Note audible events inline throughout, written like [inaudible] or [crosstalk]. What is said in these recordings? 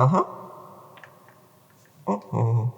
Ага. Ого.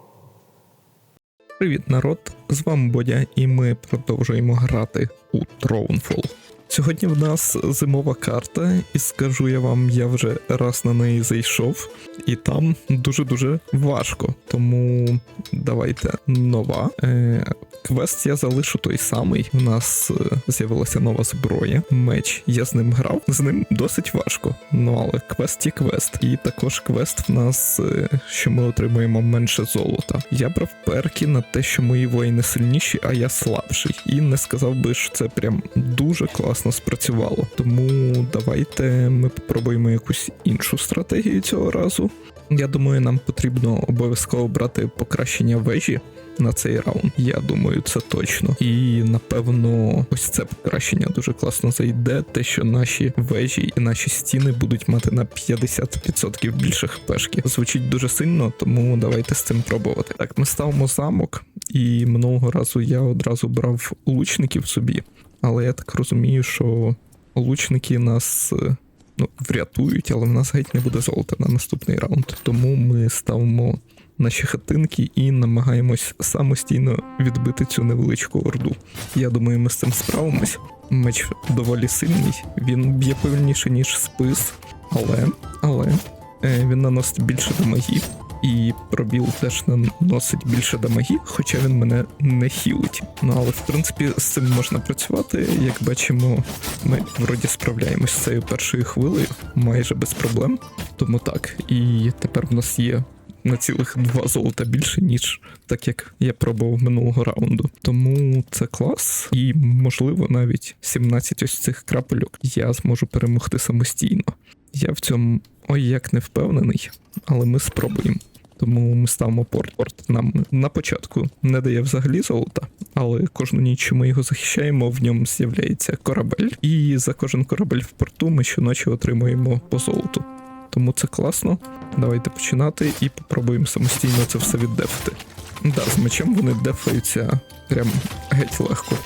Привіт, народ! З вами Бодя, і ми продовжуємо грати у Thronefall. Сьогодні в нас зимова карта, і скажу я вам, я вже раз на неї зайшов, і там дуже-дуже важко. Тому давайте нова. Е, квест я залишу той самий. У нас е, з'явилася нова зброя, меч. Я з ним грав. З ним досить важко. Ну але квест є квест. І також квест в нас, е, що ми отримуємо менше золота. Я брав перки на те, що мої воїни сильніші, а я слабший. І не сказав би, що це прям дуже класно спрацювало. Тому давайте ми попробуємо якусь іншу стратегію цього разу. Я думаю, нам потрібно обов'язково брати покращення вежі на цей раунд. Я думаю, це точно. І напевно, ось це покращення дуже класно зайде. Те, що наші вежі і наші стіни будуть мати на 50% більше хпшки. Звучить дуже сильно, тому давайте з цим пробувати. Так, ми ставимо замок, і минулого разу я одразу брав лучників собі, але я так розумію, що лучники нас. е, Ну, врятують, але в нас геть не буде золота на наступний раунд. Тому ми ставимо наші хатинки і намагаємось самостійно відбити цю невеличку орду. Я думаю, ми з цим справимось. Меч доволі сильний, він б'є повільніше, ніж спис, але, але е, він наносить більше дамагів. І пробіл теж наносить більше дамагів, хоча він мене не хілить. Ну але в принципі з цим можна працювати. Як бачимо, ми вроді справляємось з цією першою хвилею майже без проблем. Тому так, і тепер в нас є на цілих два золота більше, ніж так як я пробував минулого раунду. Тому це клас, і можливо навіть 17 ось цих крапельок я зможу перемогти самостійно. Я в цьому ой як не впевнений, але ми спробуємо. Тому ми ставимо порт. Нам на початку не дає взагалі золота, але кожну ніч ми його захищаємо, в ньому з'являється корабель, і за кожен корабель в порту ми щоночі отримуємо по золоту. Тому це класно. Давайте починати і попробуємо самостійно це все віддефати. Да, з мечем вони дефаються прям геть легко.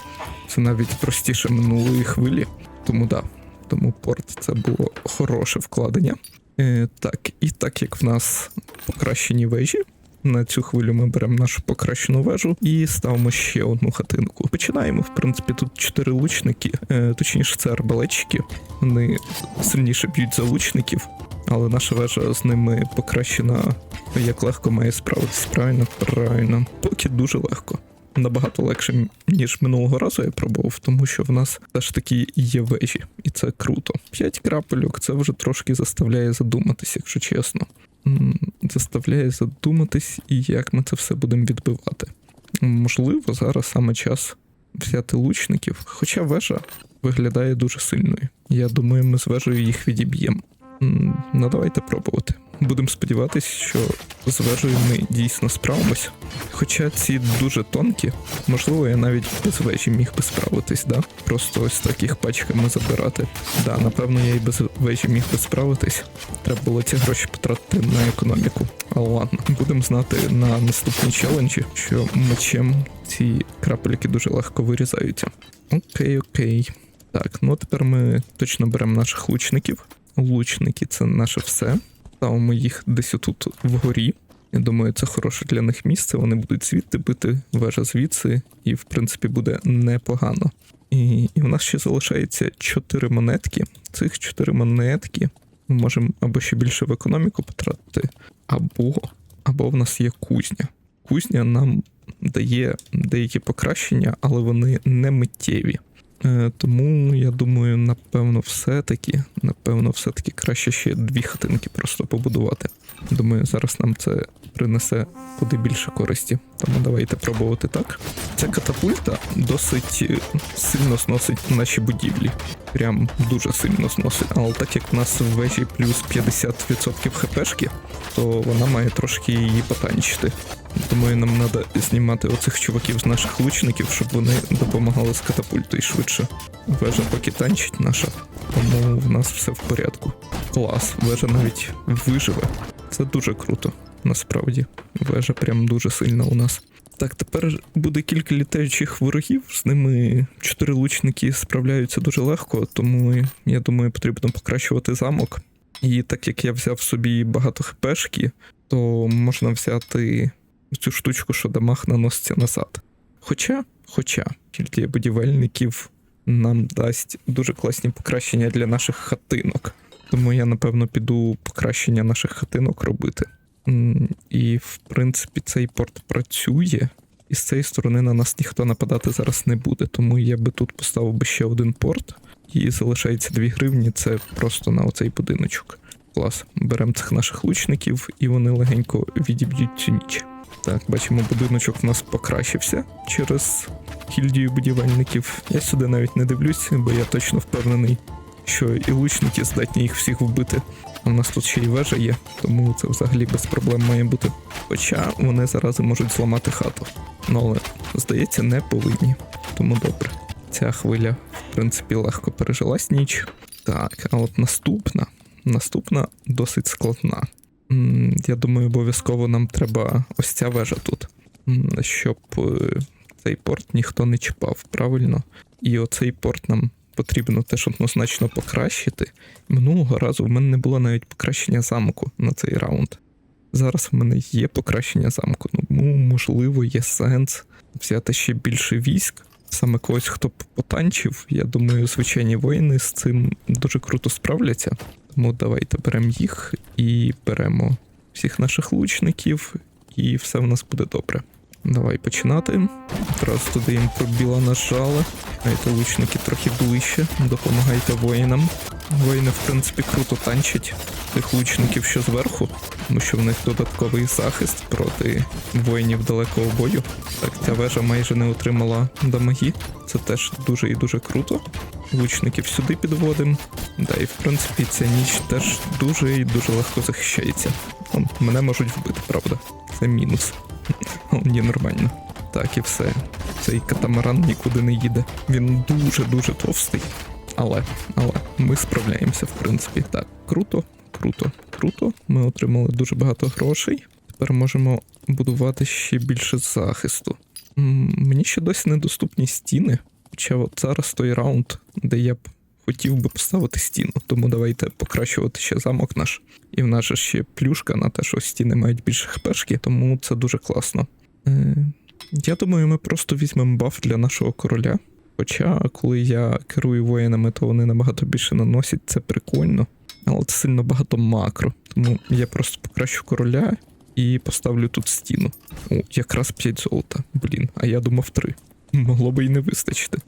Це навіть простіше минулої хвилі. Тому да. Тому порт це було хороше вкладення. Е, так, і так як в нас покращені вежі, на цю хвилю ми беремо нашу покращену вежу і ставимо ще одну хатинку. Починаємо. В принципі, тут чотири лучники, е, точніше, це арбалетчики. Вони сильніше б'ють за лучників, але наша вежа з ними покращена. Як легко має справитись. Правильно, правильно. Поки дуже легко. Набагато легше, ніж минулого разу я пробував, тому що в нас все ж таки є вежі, і це круто. П'ять крапельок це вже трошки заставляє задуматись, якщо чесно. Заставляє задуматись, і як ми це все будемо відбивати. Можливо, зараз саме час взяти лучників, хоча вежа виглядає дуже сильною. Я думаю, ми з вежею їх відіб'ємо. Ну, давайте пробувати. Будемо сподіватися, що з вежею ми дійсно справимось. Хоча ці дуже тонкі, можливо, я навіть без вежі міг би справитись, да? Просто ось так їх пачками забирати. Да, напевно, я і без вежі міг би справитись. Треба було ці гроші потратити на економіку. Але ладно, будемо знати на наступній челенджі, що мечем ці крапельки дуже легко вирізаються. Окей, окей. Так, ну тепер ми точно беремо наших лучників. Лучники це наше все. Ставимо їх десь отут вгорі. Я думаю, це хороше для них місце. Вони будуть звідти бити, вежа звідси, і в принципі буде непогано. І, і у нас ще залишається 4 монетки. Цих 4 монетки ми можемо або ще більше в економіку потратити, або, або в нас є кузня. Кузня нам дає деякі покращення, але вони не миттєві. Е, Тому я думаю, напевно, все-таки, напевно, все-таки краще ще дві хатинки просто побудувати. Думаю, зараз нам це принесе куди більше користі. Тому давайте пробувати так. Ця катапульта досить е, сильно сносить наші будівлі. Прям дуже сильно зносить. Але так як в нас в вежі плюс 50% хпшки, то вона має трошки її потанчити. Думаю, нам треба знімати оцих чуваків з наших лучників, щоб вони допомагали з катапультою швидше. Вежа поки танчить наша, тому в нас все в порядку. Клас, вежа навіть виживе. Це дуже круто, насправді. Вежа прям дуже сильна у нас. Так, тепер буде кілька літаючих ворогів. З ними чотири лучники справляються дуже легко, тому я думаю, потрібно покращувати замок. І так як я взяв собі багато хпшки, то можна взяти цю штучку, що дамаг наноситься назад. Хоча, хоча, гільдія будівельників нам дасть дуже класні покращення для наших хатинок. Тому я, напевно, піду покращення наших хатинок робити. І, в принципі, цей порт працює, і з цієї сторони на нас ніхто нападати зараз не буде. Тому я би тут поставив би ще один порт, і залишається 2 гривні. Це просто на оцей будиночок. Клас. Беремо цих наших лучників, і вони легенько відіб'ють цю ніч. Так, бачимо, будиночок в нас покращився через гільдію будівельників. Я сюди навіть не дивлюсь, бо я точно впевнений, що і лучники здатні їх всіх вбити. А в нас тут ще й вежа є, тому це взагалі без проблем має бути. Хоча вони зарази можуть зламати хату. Ну але, здається, не повинні. Тому добре. Ця хвиля, в принципі, легко пережилась ніч. Так, а от наступна. Наступна досить складна. Я думаю, обов'язково нам треба ось ця вежа тут, щоб е, цей порт ніхто не чіпав, правильно? І оцей порт нам потрібно теж однозначно покращити. Минулого разу в мене не було навіть покращення замку на цей раунд. Зараз в мене є покращення замку, тому, можливо, є сенс взяти ще більше військ. Саме когось, хто потанчив, я думаю, звичайні воїни з цим дуже круто справляться. Тому давайте беремо їх і беремо всіх наших лучників, і все в нас буде добре. Давай починати. Одразу туди їм пробіла нажала. Дайте лучники трохи ближче, допомагайте воїнам. Воїни, в принципі, круто танчать тих лучників, що зверху, тому що в них додатковий захист проти воїнів далекого бою. Так, ця вежа майже не отримала дамаги. Це теж дуже і дуже круто. Лучників сюди підводимо. Да, і в принципі ця ніч теж дуже і дуже легко захищається. Он, мене можуть вбити, правда. Це мінус. [laughs] О, ні, нормально. Так і все. Цей катамаран нікуди не їде. Він дуже-дуже товстий. Але, але ми справляємося, в принципі. Так, круто, круто, круто. Ми отримали дуже багато грошей. Тепер можемо будувати ще більше захисту. Мені ще досі недоступні стіни. Хоча от зараз той раунд, де я б хотів би поставити стіну. Тому давайте покращувати ще замок наш. І в нас же ще плюшка на те, що стіни мають більше хпшки, тому це дуже класно. Е, я думаю, ми просто візьмемо баф для нашого короля. Хоча, коли я керую воїнами, то вони набагато більше наносять, це прикольно. Але це сильно багато макро. Тому я просто покращу короля і поставлю тут стіну. О, якраз 5 золота. Блін, а я думав 3. Могло би і не вистачити.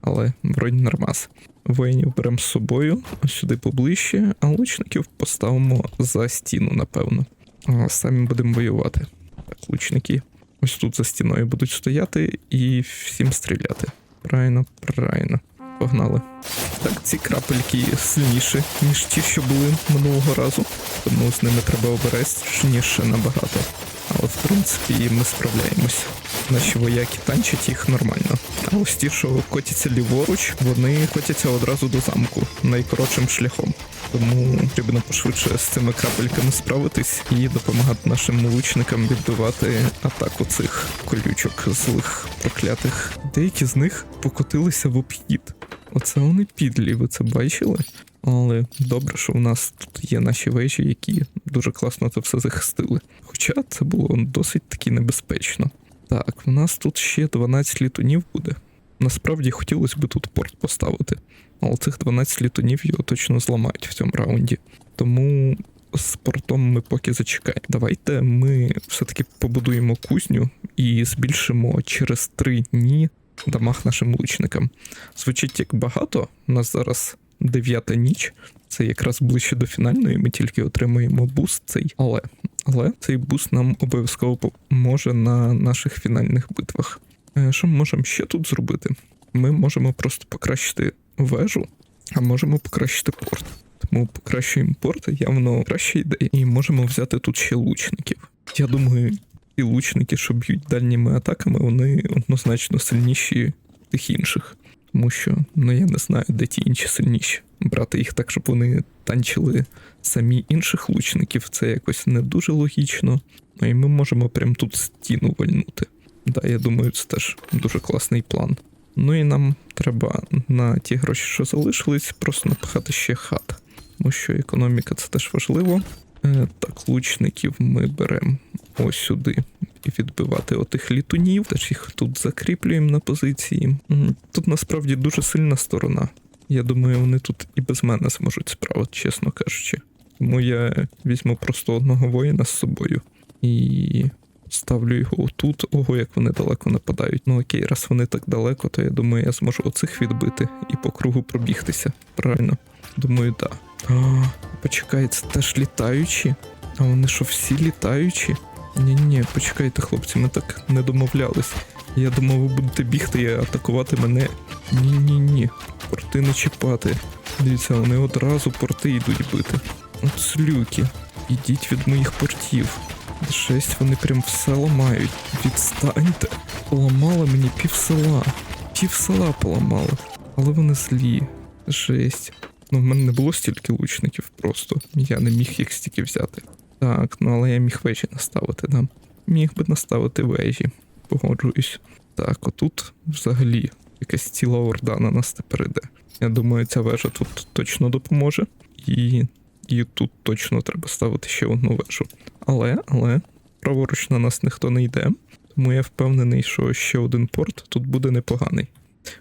Але вроді нормас. Воїнів беремо з собою, сюди поближче, а лучників поставимо за стіну, напевно. А самі будемо воювати. Так, лучники ось тут за стіною будуть стояти і всім стріляти. Правильно, правильно. Погнали. Так, ці крапельки сильніші, ніж ті, що були минулого разу, тому з ними треба обережніше набагато. Але в принципі ми справляємось. Наші вояки танчать їх нормально. А ось ті, що котяться ліворуч, вони котяться одразу до замку найкоротшим шляхом. Тому потрібно пошвидше з цими крапельками справитись і допомагати нашим лучникам відбивати атаку цих колючок злих проклятих. Деякі з них покотилися в обхід. Оце вони підлі, ви це бачили? Але добре, що в нас тут є наші вежі, які дуже класно це все захистили. Хоча це було досить таки небезпечно. Так, в нас тут ще 12 літунів буде. Насправді хотілося б тут порт поставити, але цих 12 літунів його точно зламають в цьому раунді. Тому з портом ми поки зачекаємо. Давайте ми все-таки побудуємо кузню і збільшимо через 3 дні дамаг нашим лучникам. Звучить як багато. У нас зараз дев'ята ніч. Це якраз ближче до фінальної. Ми тільки отримуємо буст цей. Але, але цей буст нам обов'язково поможе на наших фінальних битвах. Е, Що ми можемо ще тут зробити? Ми можемо просто покращити вежу, а можемо покращити порт. Тому покращуємо порт, явно краща ідея. І можемо взяти тут ще лучників. Я думаю, ті лучники, що б'ють дальніми атаками, вони однозначно сильніші тих інших. Тому що, ну я не знаю, де ті інші сильніші. Брати їх так, щоб вони танчили самі інших лучників, це якось не дуже логічно. Ну і ми можемо прям тут стіну вальнути. Да, я думаю, це теж дуже класний план. Ну і нам треба на ті гроші, що залишились, просто напихати ще хат. тому що економіка це теж важливо. Е, так, лучників ми беремо ось сюди відбивати отих літунів. Теж їх тут закріплюємо на позиції. Тут насправді дуже сильна сторона. Я думаю, вони тут і без мене зможуть справити, чесно кажучи. Тому я візьму просто одного воїна з собою і ставлю його отут. Ого, як вони далеко нападають. Ну окей, раз вони так далеко, то я думаю, я зможу оцих відбити і по кругу пробігтися. Правильно? Думаю, так. Да. Почекай, це теж літаючі? А вони що, всі літаючі? Ні-ні, почекайте, хлопці, ми так не домовлялись. Я думав, ви будете бігти і атакувати мене. Ні-ні-ні. Порти не чіпати. Дивіться, вони одразу порти йдуть бити. От слюки. Ідіть від моїх портів. Жесть, вони прям все ламають. Відстаньте. Поламали мені пів села. Пів села поламали. Але вони злі. Жесть. Ну, в мене не було стільки лучників просто. Я не міг їх стільки взяти. Так, ну але я міг вежі наставити, да. Міг би наставити вежі. Погоджуюсь. Так, отут взагалі якась ціла орда на нас тепер іде. Я думаю, ця вежа тут точно допоможе. І, і тут точно треба ставити ще одну вежу. Але, але, праворуч на нас ніхто не йде. Тому я впевнений, що ще один порт тут буде непоганий.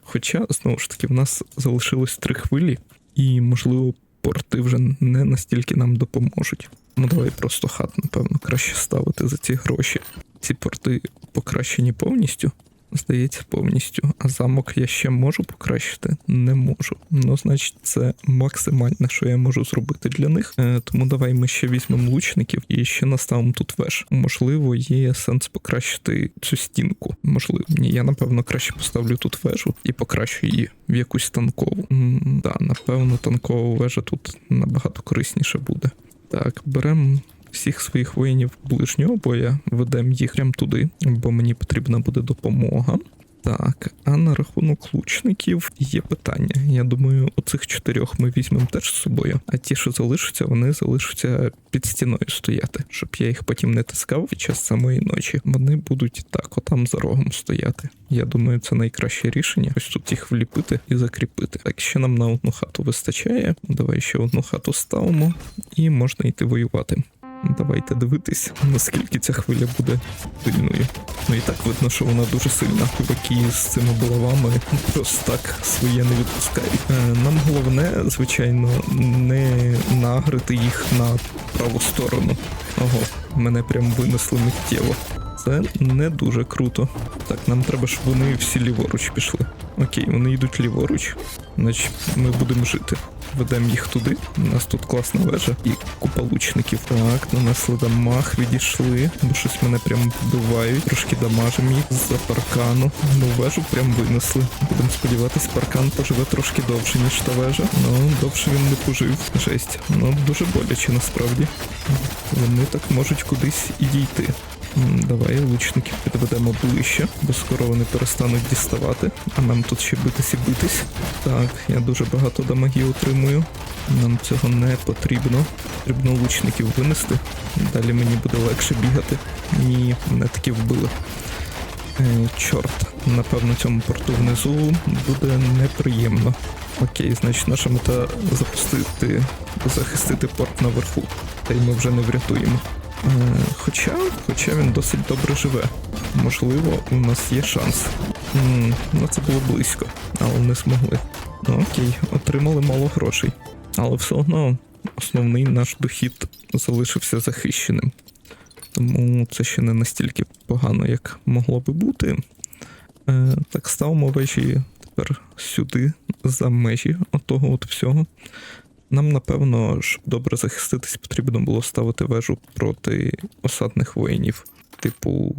Хоча, знову ж таки, в нас залишилось три хвилі, і, можливо, порти вже не настільки нам допоможуть. Ну давай просто хат, напевно, краще ставити за ці гроші. Ці порти покращені повністю. Здається, повністю. А замок я ще можу покращити? Не можу. Ну, значить, це максимальне, що я можу зробити для них. Е, тому давай ми ще візьмемо лучників і ще наставимо тут веж. Можливо, є сенс покращити цю стінку. Можливо, ні, я напевно краще поставлю тут вежу і покращу її в якусь танкову. М, Да, напевно, танкова вежа тут набагато корисніше буде. Так, беремо всіх своїх воїнів ближнього боя, ведемо їх прямо туди, бо мені потрібна буде допомога. Так, а на рахунок лучників є питання. Я думаю, оцих чотирьох ми візьмемо теж з собою, а ті, що залишаться, вони залишаться під стіною стояти, щоб я їх потім не тискав під час самої ночі. Вони будуть так, отам за рогом стояти. Я думаю, це найкраще рішення. Ось тут їх вліпити і закріпити. Так, ще нам на одну хату вистачає. Давай ще одну хату ставимо, і можна йти воювати. Давайте дивитись, наскільки ця хвиля буде сильною. Ну і так видно, що вона дуже сильна. Чуваки з цими булавами просто так своє не відпускають. Е, Нам головне, звичайно, не нагрити їх на праву сторону. Ого, мене прям винесли миттєво. Це не дуже круто. Так, нам треба, щоб вони всі ліворуч пішли. Окей, вони йдуть ліворуч, значить ми будемо жити. Ведемо їх туди. У нас тут класна вежа і купа лучників. Так, нанесли дамаг, відійшли, бо щось мене прям вбивають. Трошки дамажем їх з-за паркану. Ну, вежу прям винесли. Будемо сподіватись, паркан поживе трошки довше, ніж та вежа. Ну, довше він не пожив. Жесть. Ну, дуже боляче насправді. Вони так можуть кудись і дійти. Давай лучників підведемо ближче, бо скоро вони перестануть діставати. А нам тут ще битись і битись. Так, я дуже багато дамагів отримую. Нам цього не потрібно. Потрібно лучників винести. Далі мені буде легше бігати. Ні, мене таки вбили. Е, чорт, напевно, цьому порту внизу буде неприємно. Окей, значить наша мета запустити, захистити порт наверху. Та й ми вже не врятуємо. Е, Хоча, хоча він досить добре живе. Можливо, у нас є шанс. Ну, це було близько, але не змогли. Ну окей, отримали мало грошей. Але все одно основний наш дохід залишився захищеним. Тому це ще не настільки погано, як могло би бути. Е, так, ставимо вежі тепер сюди, за межі отого от всього. Нам, напевно, щоб добре захиститись, потрібно було ставити вежу проти осадних воїнів. Типу,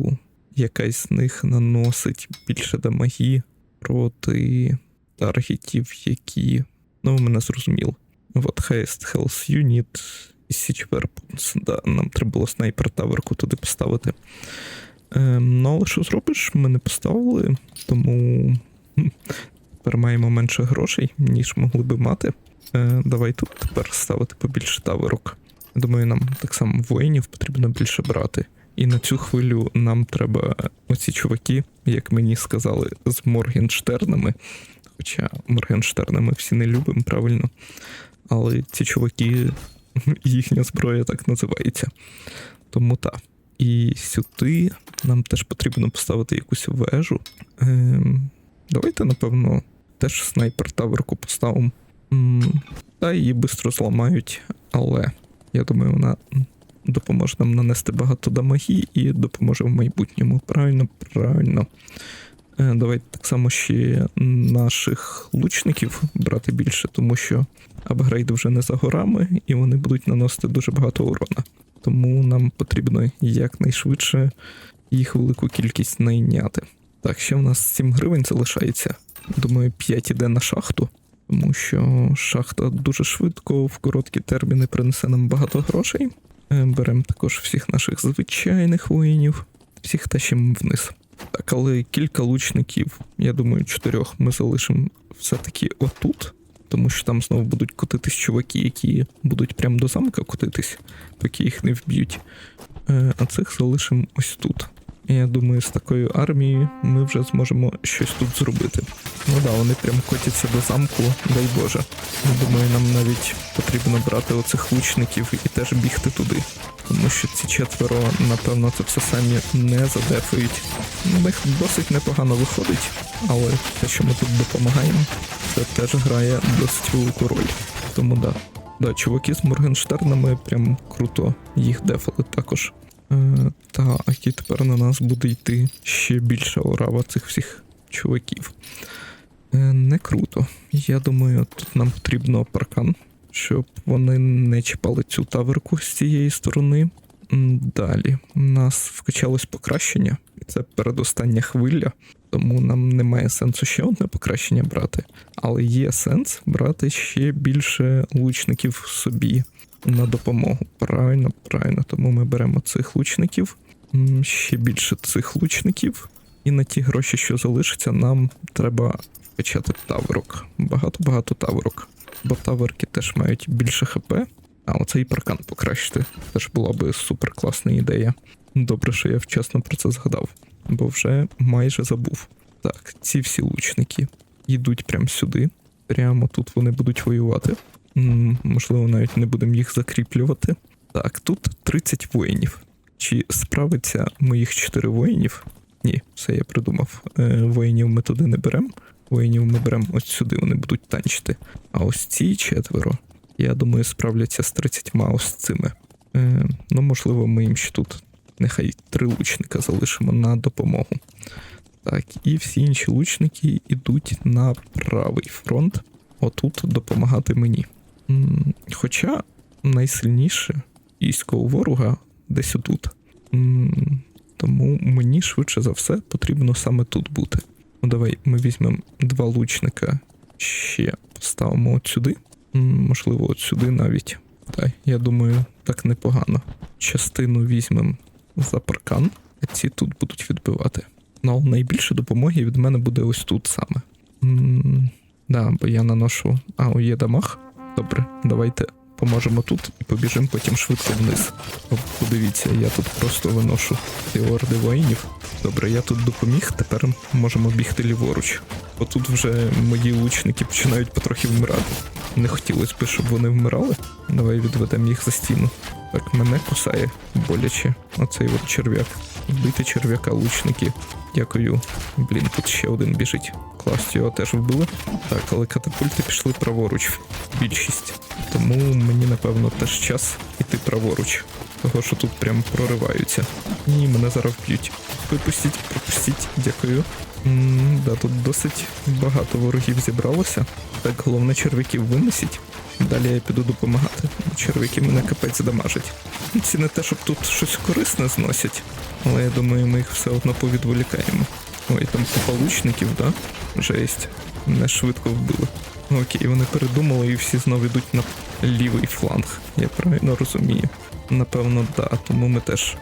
якась з них наносить більше дамагі проти таргетів, які. Ну, ви мене зрозуміли. От Highest Health Unit і Siege. Да, нам треба було снайпер таверку туди поставити. Ем, ну, але що зробиш? Ми не поставили, тому тепер маємо менше грошей, ніж могли би мати. Е, давай тут тепер ставити побільше таверок. Думаю, нам так само воїнів потрібно більше брати. І на цю хвилю нам треба оці чуваки, як мені сказали, з Моргенштернами. Хоча Моргенштерна ми всі не любимо, правильно. але ці чуваки, [laughs] їхня зброя так називається. Тому так. І сюди нам теж потрібно поставити якусь вежу. Ем, давайте, напевно, теж снайпер таверку поставимо. Та її швидко зламають, але я думаю, вона допоможе нам нанести багато дамаги і допоможе в майбутньому. Правильно, правильно. Е, Давайте так само ще наших лучників брати більше, тому що апгрейди вже не за горами, і вони будуть наносити дуже багато урона. Тому нам потрібно якнайшвидше їх велику кількість найняти. Так, ще в нас 7 гривень залишається. Думаю, 5 іде на шахту, тому що шахта дуже швидко, в короткі терміни принесе нам багато грошей. Е, Беремо також всіх наших звичайних воїнів, всіх тащимо вниз. Так, але кілька лучників, я думаю, чотирьох ми залишимо все-таки отут, тому що там знову будуть котитись чуваки, які будуть прямо до замка котитись, поки їх не вб'ють. Е, А цих залишимо ось тут. І я думаю, з такою армією ми вже зможемо щось тут зробити. Ну да, вони прям котяться до замку, дай Боже. Я думаю, нам навіть потрібно брати оцих лучників і теж бігти туди. Тому що ці четверо, напевно, це все самі не задефують. У них досить непогано виходить, але те, що ми тут допомагаємо, це теж грає досить велику роль. Тому да. Да, чуваки з Моргенштернами прям круто їх дефали також. Е, та, які тепер на нас буде йти ще більша орава цих всіх чуваків. Е, не круто. Я думаю, тут нам потрібно паркан, щоб вони не чіпали цю таверку з цієї сторони. Далі у нас вкачалось покращення, і це передостання хвиля, тому нам немає сенсу ще одне покращення брати. Але є сенс брати ще більше лучників собі на допомогу. Правильно, правильно. Тому ми беремо цих лучників, ще більше цих лучників. І на ті гроші, що залишаться, нам треба вкачати таверок. Багато-багато таверок. Бо таверки теж мають більше хп. А оцей паркан покращити. Теж була би супер класна ідея. Добре, що я вчасно про це згадав, бо вже майже забув. Так, ці всі лучники йдуть прямо сюди. Прямо тут вони будуть воювати. Можливо, навіть не будемо їх закріплювати. Так, тут 30 воїнів. Чи справиться моїх 4 воїнів? Ні, все я придумав. Е, воїнів ми туди не беремо. Воїнів ми беремо ось сюди, вони будуть танчити. А ось ці четверо, я думаю, справляться з 30 ось цими. Е, ну, можливо, ми їм ще тут нехай три лучника залишимо на допомогу. Так, і всі інші лучники йдуть на правий фронт, отут допомагати мені. М, Хоча найсильніше військо ворога десь отут. Тому мені швидше за все потрібно саме тут бути. Ну, давай ми візьмемо два лучника, ще поставимо от сюди. Можливо, от сюди навіть. Так, я думаю, так непогано. Частину візьмемо за паркан, а ці тут будуть відбивати. Ну, найбільше допомоги від мене буде ось тут саме. м да, бо я наношу. А, є дамаг. Добре, давайте поможемо тут і побіжимо потім швидко вниз. О, Подивіться, я тут просто виношу ці орди воїнів. Добре, я тут допоміг, тепер можемо бігти ліворуч. Отут вже мої лучники починають потрохи вмирати. Не хотілося б, щоб вони вмирали. Давай відведемо їх за стіну. Так, мене кусає боляче. Оцей от черв'як. Вбити черв'яка лучники. Дякую. Блін, тут ще один біжить. Клас, його теж вбили. Так, але катапульти пішли праворуч. Більшість. Тому мені, напевно, теж час іти праворуч. Того, що тут прям прориваються. Ні, мене зараз вб'ють. Випустіть, пропустіть, дякую. М да, тут досить багато ворогів зібралося. Так, головне черв'яків винесіть. Далі я піду допомагати. Черв'яки мене капець дамажать. Ці не те, щоб тут щось корисне зносять, але я думаю, ми їх все одно повідволікаємо. Ой, там купа лучників, да? Жесть. Мене швидко вбили. Окей, вони передумали і всі знову йдуть на лівий фланг. Я правильно розумію. Напевно, да, тому ми теж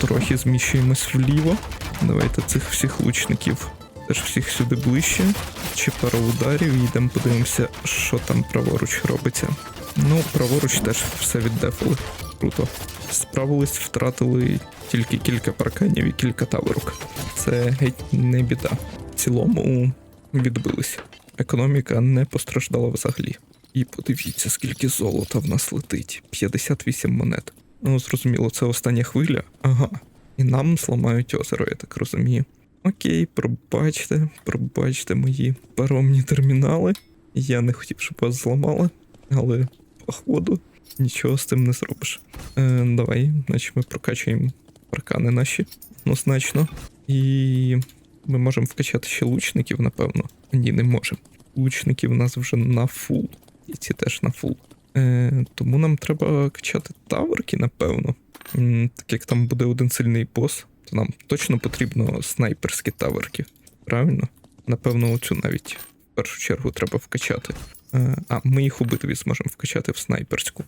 трохи зміщуємось вліво. Давайте цих всіх лучників теж всіх сюди ближче. Чи пару ударів і йдемо подивимося, що там праворуч робиться. Ну, праворуч теж все віддефали. Круто. Справились, втратили тільки кілька парканів і кілька таверок. Це геть не біда. В цілому відбились. Економіка не постраждала взагалі. І подивіться, скільки золота в нас летить. 58 монет. Ну, зрозуміло, це остання хвиля. Ага. І нам зламають озеро, я так розумію. Окей, пробачте, пробачте мої паромні термінали. Я не хотів, щоб вас зламали, але походу нічого з цим не зробиш. Е, давай, значить ми прокачуємо аркани наші однозначно. І ми можемо вкачати ще лучників, напевно. Ні, не можемо. Лучники в нас вже на фул. І ці теж на фул. Е, тому нам треба качати таверки, напевно. Так як там буде один сильний бос, нам точно потрібно снайперські таверки. Правильно? Напевно, оцю навіть в першу чергу треба вкачати. Е, а, ми їх у зможемо вкачати в снайперську.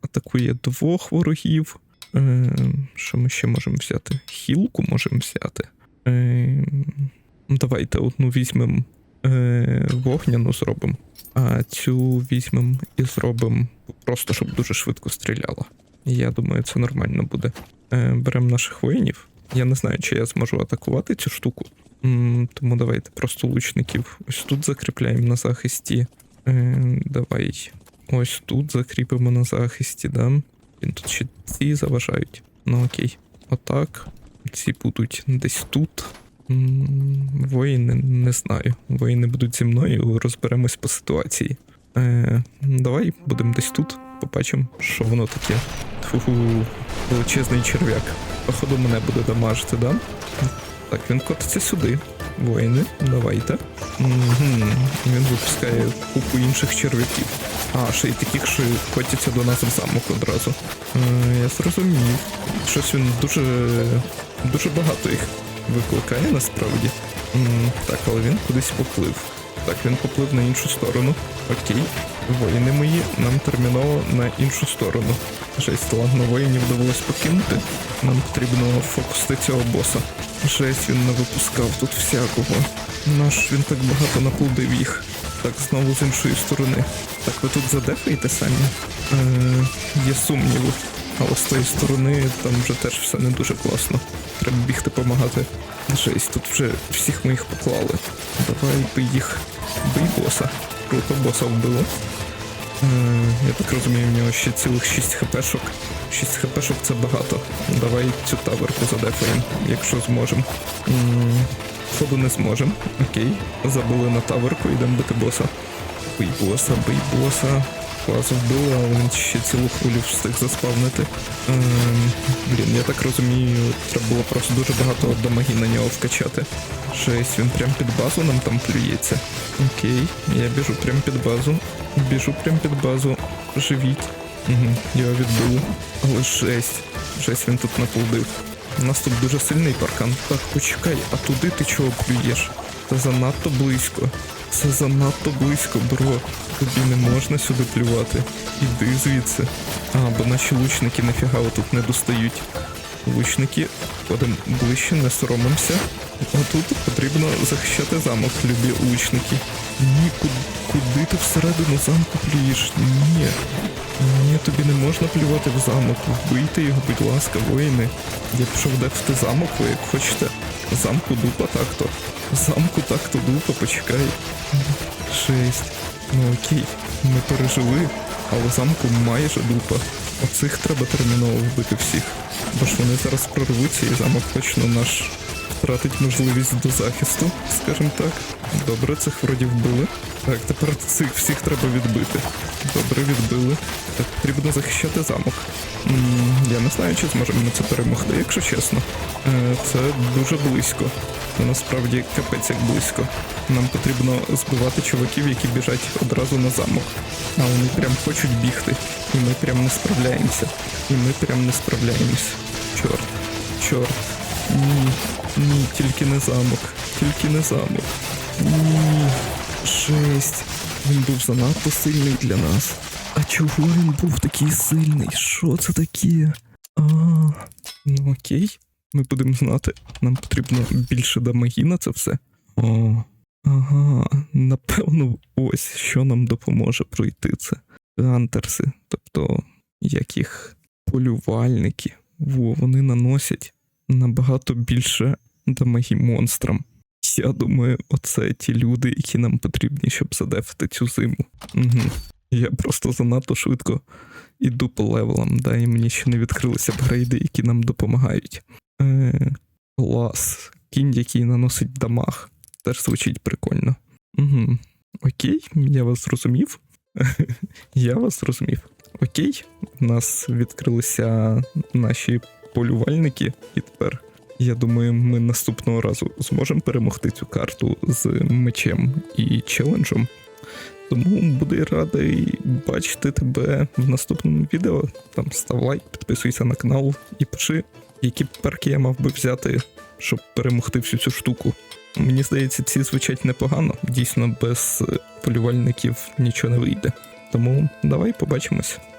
Атакує двох ворогів. Е, що ми ще можемо взяти? Хілку можемо взяти. Е, давайте одну візьмемо вогняну зробимо, а цю візьмемо і зробимо просто, щоб дуже швидко стріляла. Я думаю, це нормально буде. Е, беремо наших воїнів. Я не знаю, чи я зможу атакувати цю штуку. Тому давайте просто лучників ось тут закріпляємо на захисті. Е, давай ось тут закріпимо на захисті, да? Він тут ще ці заважають. Ну окей. Отак. Ці будуть десь тут. Воїни не знаю. Воїни будуть зі мною, розберемось по ситуації. Е, давай будемо десь тут. Побачимо, що воно таке. Фу-фу, величезний черв'як. Походу мене буде дамажити, да? Так, він котиться сюди. Воїни, давайте. Угу. Він випускає купу інших черв'яків. А, ще й таких, що котяться до нас в замок одразу. Е, я зрозумів. Щось він дуже. дуже багато їх викликає насправді. М, так, але він кудись поплив. Так, він поплив на іншу сторону. Окей. Воїни мої, нам терміново на іншу сторону. Жесть, ладно, воїнів довелось покинути. Нам потрібно фокусити цього боса. Жесть, він не випускав тут всякого. Наш він так багато наплодив їх. Так, знову з іншої сторони. Так, ви тут задефаєте самі? Е, є сумніви. Але з тої сторони там вже теж все не дуже класно. Треба бігти помагати. Жесть, тут вже всіх моїх поклали. Давай бий їх. Бий боса. Круто, боса вбило. Е, я так розумію, в нього ще цілих 6 хпшок. 6 хпшок це багато. Давай цю таверку задефаємо, якщо зможемо. Ходу не зможемо. Окей. Забули на таверку, йдемо бити боса. Бий боса, бий боса. Клас вбили, але він ще цілу хвилю встиг заспавнити. Ем, блін, я так розумію, треба було просто дуже багато дамаги на нього вкачати. Жесть, він прям під базу нам там плюється. Окей, я біжу прям під базу. Біжу прям під базу. Живіть. Угу, його відбили. Але жесть. Жесть він тут наплодив. У нас тут дуже сильний паркан. Так, почекай, а туди ти чого плюєш? Це занадто близько. Це занадто близько, бро. Тобі не можна сюди плювати. Іди звідси. А, бо наші лучники нафіга тут не достають. Лучники, ходимо ближче, не соромимося. Отут потрібно захищати замок, любі лучники. Ні, куди, куди ти всередину замку плюєш? Ні. Ні, тобі не можна плювати в замок. Вбийте його, будь ласка, воїни. Я пішов замок, ви як хочете. Замку дупа так-то. Замку так-то дупа, почекай. Шесть. Ну окей, ми пережили, але замку майже дупа. Оцих треба терміново вбити всіх. Бо ж вони зараз прорвуться і замок точно наш втратить можливість до захисту, скажімо так. Добре, цих вроді вбили. Так, тепер цих всіх треба відбити. Добре, відбили. Так, потрібно захищати замок. М, Я не знаю, чи зможемо ми це перемогти, якщо чесно. Е, Це дуже близько. Насправді капець як близько. Нам потрібно збивати чуваків, які біжать одразу на замок. А вони прям хочуть бігти. І ми прям не справляємося. І ми прям не справляємося. Чорт. Чорт. Ні. Ні, тільки не замок. Тільки не замок. Ні. Жесть. Він був занадто сильний для нас. Чого він був такий сильний? Що це таке? А, ну окей. Ми будемо знати. Нам потрібно більше дамаги на це все. О, ага. Напевно, ось що нам допоможе пройти це. Гантерси, тобто як їх полювальники. Во, вони наносять набагато більше дамаги монстрам. Я думаю, оце ті люди, які нам потрібні, щоб задефати цю зиму. Угу. Я просто занадто швидко іду по левелам, да, і мені ще не відкрилися апгрейди, які нам допомагають. Е, клас. Кінь, який наносить дамаг. Теж звучить прикольно. Угу. Окей, я вас зрозумів. [laughs] я вас зрозумів. Окей, у нас відкрилися наші полювальники, і тепер, я думаю, ми наступного разу зможемо перемогти цю карту з мечем і челенджем. Тому буду радий бачити тебе в наступному відео. Там став лайк, підписуйся на канал і пиши, які перки я мав би взяти, щоб перемогти всю цю штуку. Мені здається, ці звучать непогано. Дійсно, без е, полювальників нічого не вийде. Тому давай побачимось.